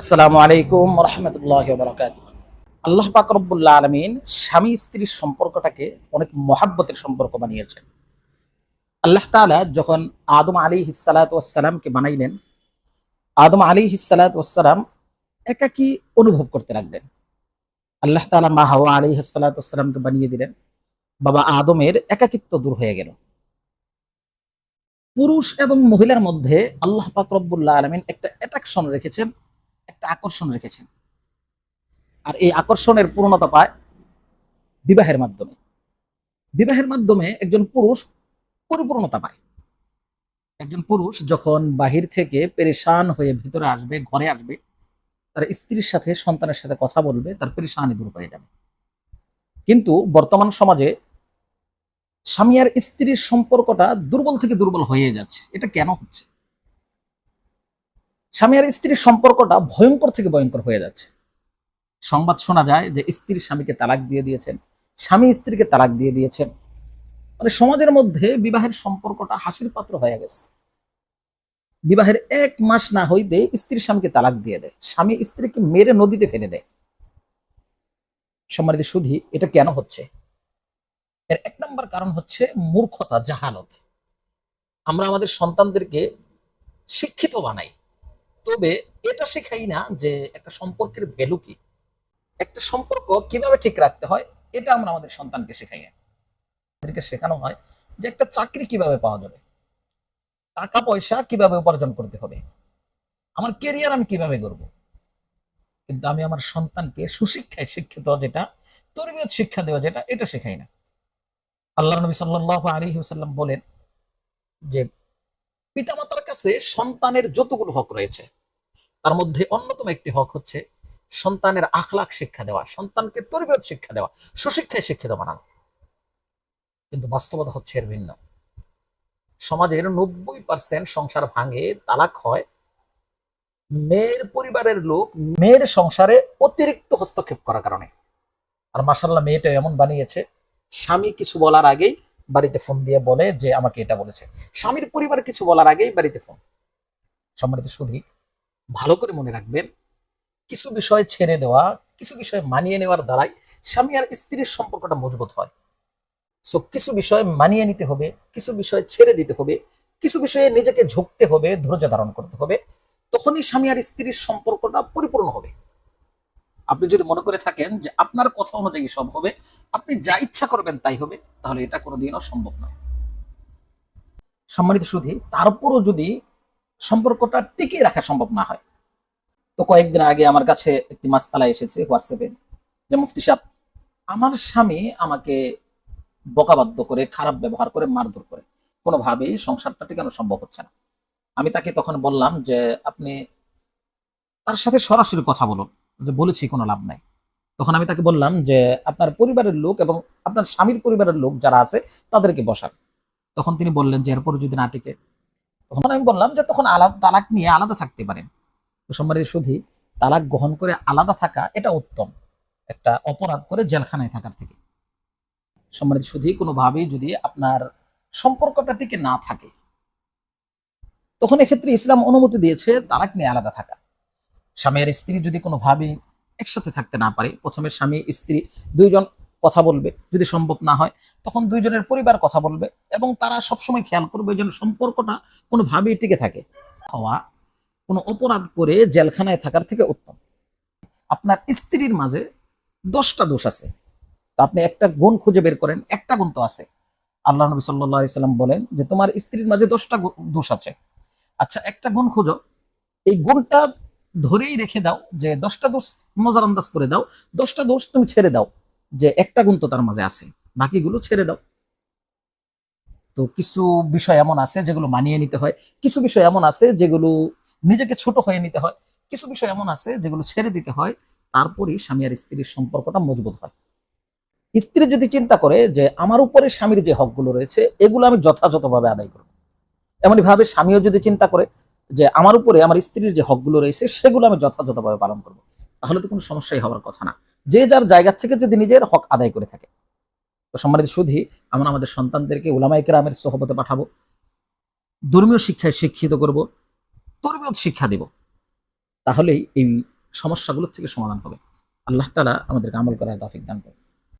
আসসালামু আলাইকুম রহমতুল্লাহ আল্লাহ পাক রব্বুল্লাহ আলমিন স্বামী স্ত্রীর সম্পর্কটাকে অনেক মহাব্বতের সম্পর্ক বানিয়েছেন। আল্লাহ তাআলা যখন আদম আলী হিসালাতামকে বানাইলেন, আদম আলী হিসালাতাম একাকি অনুভব করতে লাগলেন। আল্লাহ তাআলা মা আলী হিসালাতামকে বানিয়ে দিলেন, বাবা আদমের একাকিত্ব দূর হয়ে গেল। পুরুষ এবং মহিলার মধ্যে আল্লাহ পাক রব্বুল্লাহ আলমিন একটা অ্যাট্রাকশন রেখেছেন একটা আকর্ষণ রেখেছেন। আর এই আকর্ষণের পূর্ণতা পায় বিবাহের মাধ্যমে। বিবাহের মাধ্যমে একজন পুরুষ পরিপূর্ণতা পায়। একজন পুরুষ যখন বাহির থেকে পেরেশান হয়ে ভিতরে আসবে, ঘরে আসবে, তার স্ত্রীর সাথে, সন্তানের সাথে কথা বলবে, তার পেরেশানি দূর হয়ে যাবে। কিন্তু বর্তমান সমাজে স্বামী আর স্ত্রীর সম্পর্কটা দুর্বল থেকে দুর্বল হয়ে যাচ্ছে। এটা কেন হচ্ছে? স্বামী আর স্ত্রীর সম্পর্কটা ভয়ঙ্কর থেকে ভয়ঙ্কর হয়ে যাচ্ছে। সংবাদ শোনা যায় যে স্ত্রী স্বামীকে তালাক দিয়ে দিয়েছেন, স্বামী স্ত্রীকে তালাক দিয়ে দিয়েছেন। মানে সমাজের মধ্যে বিবাহের সম্পর্কটা হাসির পাত্র হয়ে গেছে। বিবাহের এক মাস না হইতে স্ত্রী স্বামীকে তালাক দিয়ে দেয়। স্বামী স্ত্রীকে মেরে নদীতে ফেলে দেয়। সম্মানিত সুধি, এটা কেন হচ্ছে? এর এক নম্বর কারণ হচ্ছে মূর্খতা, জাহালত। আমরা আমাদের সন্তানদেরকে শিক্ষিত বানাই। তবে এটা শেখাই না যে একটা সম্পর্কের ভ্যালু কি। একটা সম্পর্ক কীভাবে ঠিক রাখতে হয়, এটা আমরা আমাদের সন্তানকে শেখাই না। তাদেরকে শেখানো হয় যে একটা চাকরি কীভাবে পাওয়া যাবে, টাকা পয়সা কীভাবে উপার্জন করতে হবে, আমার কেরিয়ার আমি কীভাবে করব কিন্তু আমি আমার সন্তানকে সুশিক্ষায় শিক্ষিত যেটা, তরবিয়ত শিক্ষা দেওয়া যেটা, এটা শেখাই না। আল্লাহ নবী সাল্লাহ আলী হুসাল্লাম বলেন যে পিতামাতার কাছে সন্তানের যতগুলো হক রয়েছে, তার মধ্যে অন্যতম একটি হক হচ্ছে সন্তানের আখলাখ শিক্ষা দেওয়া, সন্তানকে তরবিয়ত শিক্ষা দেওয়া, সুশিক্ষায় শিক্ষিত বানানো। কিন্তু বাস্তবতা হচ্ছে এর ভিন্ন। সমাজের নব্বই পার্সেন্ট সংসার ভাঙে, তালাক হয়, মেয়ের পরিবারের লোক মেয়ের সংসারে অতিরিক্ত হস্তক্ষেপ করার কারণে। আর মাসাল্লাহ মেয়েটা এমন বানিয়েছে, স্বামী কিছু বলার আগেই বাড়িতে ফোন দিয়ে বলে যে, আমাকে এটা বলেছে। স্বামীর পরিবার কিছু বলার আগেই বাড়িতে ফোন সম্মানিত সুধী, ভালো করে মনে রাখবেন, কিছু বিষয় ছেড়ে দেওয়া, কিছু বিষয় মানিয়ে নেওয়ার দ্বারাই স্বামী আর স্ত্রীর সম্পর্কটা মজবুত হয়। সো কিছু বিষয় মানিয়ে নিতে হবে, কিছু বিষয় ছেড়ে দিতে হবে, কিছু বিষয়ে নিজেকে ঝুঁকতে হবে, ধৈর্য ধারণ করতে হবে, তখনই স্বামী আর স্ত্রীর সম্পর্কটা পরিপূর্ণ হবে। আপনি যদি মনে করে থাকেন যে আপনার কথা অনুযায়ী সব হবে, আপনি যা ইচ্ছা করবেন তাই হবে, তাহলে এটা কোনোদিনও সম্ভব নয়। সম্মানিত সুধী, তারপরও যদি সম্পর্কটা টিকিয়ে রাখা সম্ভব না হয়, তো কয়েকদিন আগে আমার কাছে একটি মাসকালা এসেছে হোয়াটসঅ্যাপে যে মুফতি সাহেব, আমার স্বামী আমাকে বকাবাদ্য করে, খারাপ ব্যবহার করে, মারধর করে। কোনোভাবেই সংসারটা টিকানো সম্ভব হচ্ছে না? আমি তাকে তখন বললাম যে, আপনি তার সাথে সরাসরি কথা বলুন। বলেছি, কোনো লাভ নাই। তখন আমি তাকে বললাম যে, আপনার পরিবারের লোক এবং আপনার স্বামীর পরিবারের লোক যারা আছে, তাদেরকে বসান। তখন তিনি বললেন যে, এরপরে যদি না টিকে। তখন আমি বললাম যে, তখন আলাদা তালাক নিয়ে আলাদা থাকতে পারেন। সম্মানিত শুধু তালাক গ্রহণ করে আলাদা থাকা এটা উত্তম। একটা অপরাধ করে জেলখানায় থাকার থেকে। সম্মানিত শুধু কোনোভাবেই যদি আপনার সম্পর্কটা টিকে না থাকে, তখন এক্ষেত্রে ইসলাম অনুমতি দিয়েছে তালাক নিয়ে আলাদা থাকা। স্বামী আর স্ত্রী যদি কোনোভাবেই একসাথে থাকতে না পারে, প্রথমে স্বামী, স্ত্রী দুইজন কথা বলবে যদি সম্ভব না হয়, তখন দুইজনের পরিবার কথা বলবে এবং তারা সবসময় খেয়াল করবে যেন সম্পর্কটা কোনোভাবেই টিকে থাকে। হওয়া কোনো অপরাধ করে জেলখানায় থাকার থেকে উত্তম। আপনার স্ত্রীর মাঝে দশটা দোষ আছে। তা আপনি একটা গুণ খুঁজে বের করেন, একটা গুণ তো আছে। আল্লাহ নবী সাল্লাম বলেন যে তোমার স্ত্রীর মাঝে দশটা দোষ আছে। আচ্ছা একটা গুণ খুঁজো। এই গুণটা ধরেই রেখে দাও যে দশটা দোষ নজর আন্দাজ করে দাও, দশটা দোষ তুমি ছেড়ে দাও যে একটা গুণ তো তার মাঝে আছে, বাকিগুলো ছেড়ে দাও। তো কিছু বিষয় এমন আছে যেগুলো মানিয়ে নিতে হয়, কিছু বিষয় এমন আছে যেগুলো নিজেকে ছোট হয়ে নিতে হয়, কিছু বিষয় এমন আছে যেগুলো ছেড়ে দিতে হয়, তারপরেই স্বামী আর স্ত্রীর সম্পর্কটা মজবুত হয়। স্ত্রী যদি চিন্তা করে যে আমার উপরে স্বামীর যে হকগুলো রয়েছে, এগুলো আমি যথাযথভাবে আদায় করব। এমনই ভাবে স্বামীও যদি চিন্তা করে যে আমার উপরে আমার স্ত্রীর যে হকগুলো রয়েছে, সেগুলো আমি যথাযথভাবে পালন করব। তাহলে তো কোনো সমস্যাই হওয়ার কথা না। যে যার জায়গা থেকে যদি নিজের হক আদায় করে থাকে। তো সম্মানিত শুধু আমরা আমাদের সন্তানদেরকে উলামাই কেরামের সহবতে পাঠাবো। ধর্মীয় শিক্ষায় শিক্ষিত করব তরবিয়ত শিক্ষা দিব। তাহলেই এই সমস্যাগুলোর থেকে সমাধান হবে। আল্লাহ তালা আমাদেরকে আমল করার দাফিক দান করে